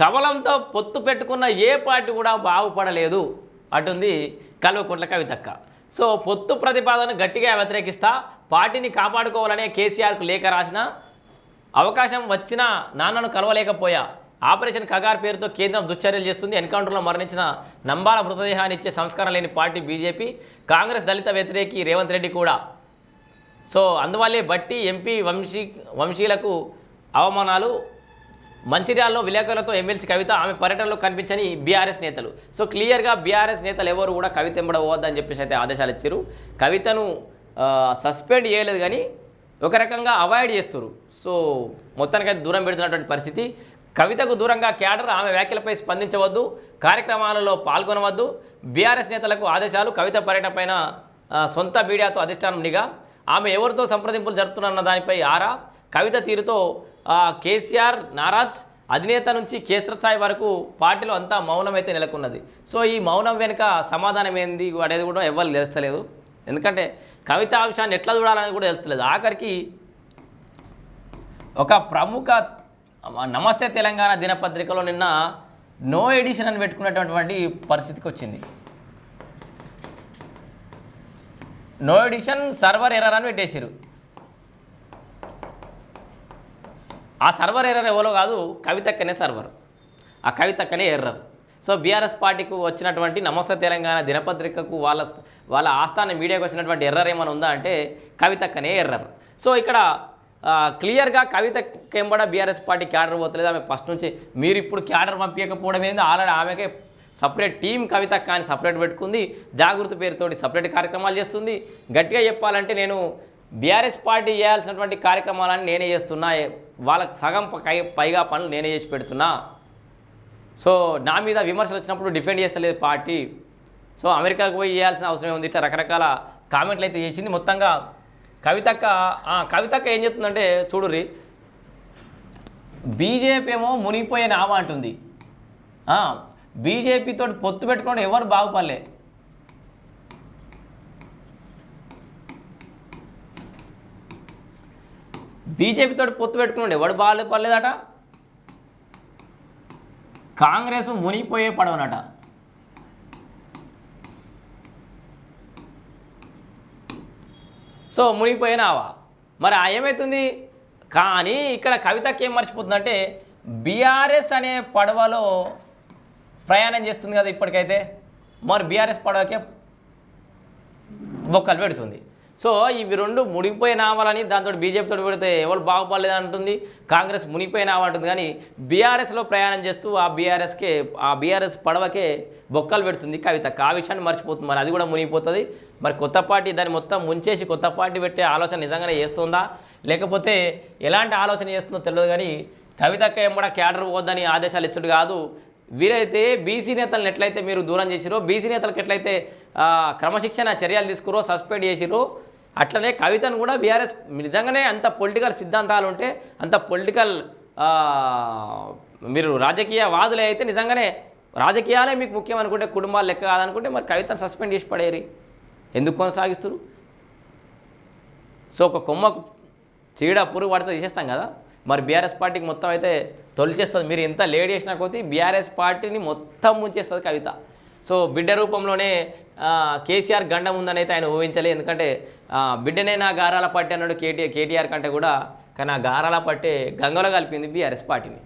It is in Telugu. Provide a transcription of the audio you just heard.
కవలంతో పొత్తు పెట్టుకున్న ఏ పార్టీ కూడా బాగుపడలేదు. అటుంది కల్వకుంట్ల కవితక్క. సో పొత్తు ప్రతిపాదన గట్టిగా వ్యతిరేకిస్తా పార్టీని కాపాడుకోవాలనే కేసీఆర్కు లేఖ రాసిన అవకాశం వచ్చినా నాన్నను కలవలేకపోయా. ఆపరేషన్ కగార్ పేరుతో కేంద్రం దుశ్చర్యలు చేస్తుంది. ఎన్కౌంటర్లో మరణించిన నంబాల మృతదేహాన్ని ఇచ్చే సంస్కారం లేని పార్టీ బీజేపీ కాంగ్రెస్ దళిత వ్యతిరేకి రేవంత్ రెడ్డి కూడా. సో అందువల్లే బట్టి ఎంపీ వంశీ వంశీలకు అవమానాలు మంచిర్యాలలో విలేకరులతో ఎమ్మెల్సీ కవిత ఆమె పర్యటనలో కనిపించని బీఆర్ఎస్ నేతలు. సో క్లియర్గా బీఆర్ఎస్ నేతలు ఎవరు కూడా కవిత ఎంబడవద్దని చెప్పేసి అయితే ఆదేశాలు ఇచ్చారు. కవితను సస్పెండ్ చేయలేదు కానీ ఒక రకంగా అవాయిడ్ చేస్తారు సో మొత్తానికైతే దూరం పెడుతున్నటువంటి పరిస్థితి. కవితకు దూరంగా క్యాడర్ ఆమె వ్యాఖ్యలపై స్పందించవద్దు కార్యక్రమాలలో పాల్గొనవద్దు. బీఆర్ఎస్ నేతలకు ఆదేశాలు కవిత పర్యటన పైన సొంత మీడియాతో అధిష్టానం నిఘా. ఆమె ఎవరితో సంప్రదింపులు జరుపుతున్న దానిపై ఆరా. కవిత తీరుతో కేసీఆర్ నారాజ్ అధినేత నుంచి క్షేత్రస్థాయి వరకు పార్టీలో అంతా మౌనం అయితే నెలకొన్నది. సో ఈ మౌనం వెనుక సమాధానం ఏంది అనేది కూడా ఎవరు తెలుస్తలేదు. ఎందుకంటే కవిత అంశాన్ని ఎట్లా చూడాలనేది కూడా తెలుస్తలేదు. ఆఖరికి ఒక ప్రముఖ నమస్తే తెలంగాణ దినపత్రికలో నిన్న నో ఎడిషన్ అని పెట్టుకున్నటువంటి పరిస్థితికి వచ్చింది. నో ఎడిషన్ సర్వర్ ఎర్రర్ అని పెట్టేశారు ఆ సర్వర్ ఎర్రర్ ఎవరో కాదు కవితక్కనే సర్వర్. ఆ కవితక్కనే ఎర్రర్. సో బీఆర్ఎస్ పార్టీకి వచ్చినటువంటి నమస్తే తెలంగాణ దినపత్రికకు వాళ్ళ వాళ్ళ ఆస్థాన మీడియాకు వచ్చినటువంటి ఎర్రర్ ఏమైనా ఉందా అంటే కవితక్కనే ఎర్రర్. సో ఇక్కడ క్లియర్గా కవిత ఎంబడ బీఆర్ఎస్ పార్టీ క్యాడర్ పోతలేదు. ఆమె ఫస్ట్ నుంచి మీరు ఇప్పుడు క్యాడర్ పంపించకపోవడం ఏంది? ఆల్రెడీ ఆమెకే సపరేట్ టీం కవిత కానీ సపరేట్ పెట్టుకుంది. జాగృతి పేరుతోటి సపరేట్ కార్యక్రమాలు చేస్తుంది. గట్టిగా చెప్పాలంటే నేను బీఆర్ఎస్ పార్టీ చేయాల్సినటువంటి కార్యక్రమాలను నేనే చేస్తున్నా వాళ్ళకి సగం పై- పైగా పనులు నేనే చేసి పెడుతున్నా. సో నా మీద విమర్శలు వచ్చినప్పుడు డిఫెండ్ చేస్తలేదు పార్టీ. సో అమెరికాకు పోయి చేయాల్సిన అవసరం ఉంది ఇట్లా రకరకాల కామెంట్లు అయితే చేసింది మొత్తంగా. కవితక్క కవితక్క ఏం చెప్తుందంటే చూడుర్రి బీజేపీ ఏమో మునిగిపోయే నావా అంటుంది. బీజేపీతో పొత్తు పెట్టుకోవడం ఎవరు బాగుపడలే. బీజేపీతో పొత్తు పెట్టుకున్నాడు ఎవడు పర్లేదట. కాంగ్రెస్ మునిగిపోయే పడవనట. సో మునిగిపోయినావా? మరి ఆ ఏమవుతుంది కానీ ఇక్కడ కవితకి ఏం మర్చిపోతుందంటే బీఆర్ఎస్ అనే పడవలో ప్రయాణం చేస్తుంది కదా ఇప్పటికైతే. మరి బీఆర్ఎస్ పడవకే బొక్కలు పెడుతుంది. సో ఇవి రెండు మునిగిపోయి నావాలని దాంతో బీజేపీతో పెడితే ఎవరు బాగుపడలేదు అంటుంది. కాంగ్రెస్ మునిగిపోయి అంటుంది కానీ బీఆర్ఎస్లో ప్రయాణం చేస్తూ ఆ బీఆర్ఎస్కే ఆ బీఆర్ఎస్ పడవకే బొక్కలు పెడుతుంది. కవిత ఆ విషయాన్ని మర్చిపోతుంది. మరి అది కూడా మునిగిపోతుంది. మరి కొత్త పార్టీ దాన్ని మొత్తం ముంచేసి కొత్త పార్టీ పెట్టే ఆలోచన నిజంగానే చేస్తుందా? లేకపోతే ఎలాంటి ఆలోచన చేస్తుందో తెలియదు కానీ కవితక్క ఏం కూడా క్యాడర్ పోద్దని ఆదేశాలు ఇచ్చుడు కాదు. వీరైతే బీసీ నేతలను ఎట్లయితే మీరు దూరం చేసిరో బీసీ నేతలకు ఎట్లయితే క్రమశిక్షణ చర్యలు తీసుకురో సస్పెండ్ చేసిరో అట్లనే కవితను కూడా బీఆర్ఎస్ నిజంగానే అంత పొలిటికల్ సిద్ధాంతాలు ఉంటే అంత పొలిటికల్ మీరు రాజకీయ వాదులే అయితే నిజంగానే రాజకీయాలే మీకు ముఖ్యం అనుకుంటే కుటుంబాలు లెక్క కాదనుకుంటే మరి కవితను సస్పెండ్ చేసి పడేరి. ఎందుకు కొనసాగిస్తారు సో ఒక కొమ్మకు చీడ పురుగు పడితే తీసేస్తాం కదా. మరి బీఆర్ఎస్ పార్టీకి మొత్తం అయితే తొలిచేస్తుంది. మీరు ఎంత లేట్ చేసినా కొద్దీ బీఆర్ఎస్ పార్టీని మొత్తం ముంచేస్తుంది కవిత. సో బిడ్డ రూపంలోనే కేసీఆర్ గండం ఉందని అయితే ఆయన ఊహించలే. ఎందుకంటే బిడ్డనే నా గారాల పట్టి అన్నాడు కేటీఆర్ కేటీఆర్ కంటే కూడా. కానీ ఆ గారాల పట్టే గంగలో కలిపింది బీఆర్ఎస్ పార్టీని.